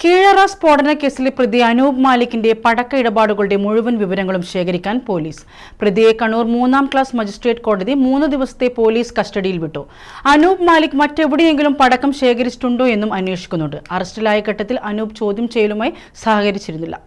കീഴറ സ്ഫോടന കേസിലെ പ്രതി അനൂപ് മാലിക്കിന്റെ പടക്ക ഇടപാടുകളുടെ മുഴുവൻ വിവരങ്ങളും ശേഖരിക്കാൻ പോലീസ്. പ്രതിയെ കണ്ണൂർ മൂന്നാം ക്ലാസ് മജിസ്ട്രേറ്റ് കോടതി മൂന്ന് ദിവസത്തെ പോലീസ് കസ്റ്റഡിയിൽ വിട്ടു. അനൂപ് മാലിക് മറ്റെവിടെയെങ്കിലും പടക്കം ശേഖരിച്ചിട്ടുണ്ടോ എന്നും അന്വേഷിക്കുന്നുണ്ട്. അറസ്റ്റിലായ ഘട്ടത്തിൽ അനൂപ് ചോദ്യം ചെയ്യലുമായി സഹകരിച്ചിരുന്നില്ല.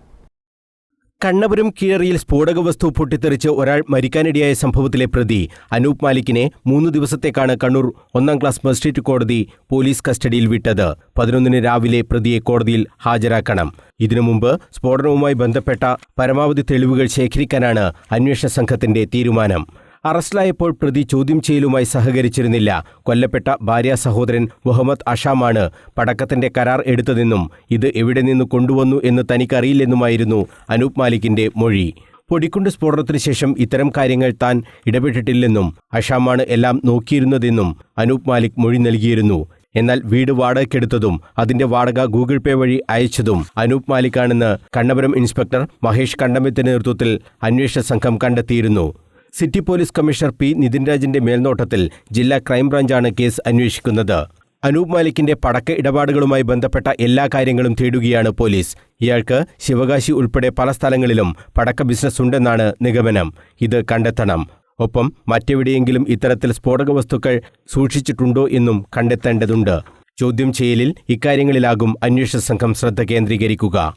കണ്ണപുരം കീഴറിയിൽ സ്ഫോടക വസ്തു പൊട്ടിത്തെറിച്ച് ഒരാൾ മരിക്കാനിടയായ സംഭവത്തിലെ പ്രതി അനൂപ് മാലിക്കിനെ മൂന്ന് ദിവസത്തേക്കാണ് കണ്ണൂർ ഒന്നാം ക്ലാസ് മജിസ്ട്രേറ്റ് കോടതി പോലീസ് കസ്റ്റഡിയിൽ വിട്ടത്. പതിനൊന്നിന് രാവിലെ പ്രതിയെ കോടതിയിൽ ഹാജരാക്കണം. ഇതിനു മുമ്പ് സ്ഫോടനവുമായി ബന്ധപ്പെട്ട പരമാവധി തെളിവുകൾ ശേഖരിക്കാനാണ് അന്വേഷണ സംഘത്തിന്റെ തീരുമാനം. അറസ്റ്റിലായപ്പോൾ പ്രതി ചോദ്യം ചെയ്യലുമായി സഹകരിച്ചിരുന്നില്ല. കൊല്ലപ്പെട്ട ഭാര്യ സഹോദരൻ മുഹമ്മദ് അഷാമാണ് പടക്കത്തിന്റെ കരാർ എടുത്തതെന്നും ഇത് എവിടെ നിന്ന് കൊണ്ടുവന്നു എന്ന് തനിക്കറിയില്ലെന്നുമായിരുന്നു അനൂപ് മാലിക്കിന്റെ മൊഴി. പൊടിക്കുണ്ട് സ്ഫോടനത്തിന് ശേഷം ഇത്തരം കാര്യങ്ങൾ താൻ ഇടപെട്ടിട്ടില്ലെന്നും അഷാമാണ് എല്ലാം നോക്കിയിരുന്നതെന്നും അനൂപ് മാലിക് മൊഴി നൽകിയിരുന്നു. എന്നാൽ വീട് വാടകയ്ക്കെടുത്തതും അതിന്റെ വാടക ഗൂഗിൾ പേ വഴി അയച്ചതും അനൂപ് മാലിക്കാണെന്ന് കണ്ണപുരം ഇൻസ്പെക്ടർ മഹേഷ് കണ്ടമ്പത്തിന്റെ നേതൃത്വത്തിൽ അന്വേഷണ സംഘം കണ്ടെത്തിയിരുന്നു. City police commissioner P Nithin രാജിന്റെ മേൽനോട്ടത്തിൽ ജില്ലാ ക്രൈംബ്രാഞ്ചാണ് കേസ് അന്വേഷിക്കുന്നത്. അനൂപ് മാലിക്കിന്റെ പടക്ക ഇടപാടുകളുമായി ബന്ധപ്പെട്ട എല്ലാ കാര്യങ്ങളും തേടുകയാണ് പോലീസ്. ഇയാൾക്ക് ശിവകാശി ഉൾപ്പെടെ പല സ്ഥലങ്ങളിലും പടക്ക ബിസിനസ് ഉണ്ടെന്നാണ് നിഗമനം. ഇത് കണ്ടെത്തണം. ഒപ്പം മറ്റെവിടെയെങ്കിലും ഇത്തരത്തിൽ സ്ഫോടക വസ്തുക്കൾ സൂക്ഷിച്ചിട്ടുണ്ടോ എന്നും കണ്ടെത്തേണ്ടതുണ്ട്. ചോദ്യം ചെയ്യലിൽ ഇക്കാര്യങ്ങളിലാകും അന്വേഷണ സംഘം ശ്രദ്ധ കേന്ദ്രീകരിക്കുക.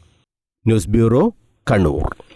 News bureau Kannur.